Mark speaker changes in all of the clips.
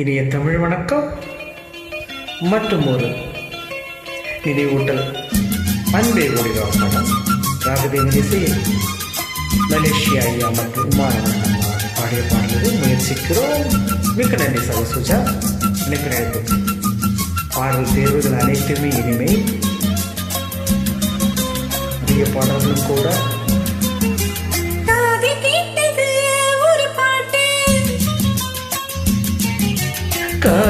Speaker 1: இனிய தமிழ் வணக்கம். மற்றும் ஒரு நினைவூட்டல். அன்பே ஒளிராக படம் ராகவேந்திர இசையில் மலேசியா ஐயா மற்றும் உமாரன் பாடிய பாடல்களை முயற்சிக்கிறோம். மிக்க நன்றி சகோ சுஜா. எனக்கு நினைப்பு பாடல் தேர்வுகள் அனைத்துமே இனிமை. பாடல்களும் கூட
Speaker 2: Go.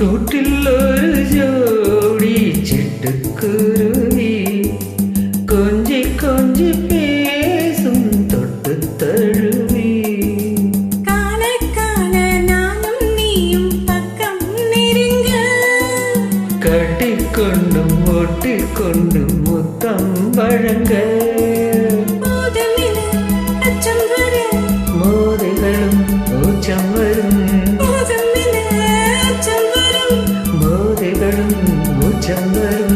Speaker 2: കൂട്ടിൽ ഒരു ജോടി ചിട്ടുക്കുരുവി കൊഞ്ചി കൊഞ്ചി
Speaker 1: പേസും തൊട്ട് തഴുവി കട്ടിക്കൊണ്ടും
Speaker 2: ഒട്ടിക്കൊണ്ടും മുത്തം വഴങ്ങ അച്ഛൻ
Speaker 1: December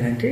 Speaker 1: இருக்கிறது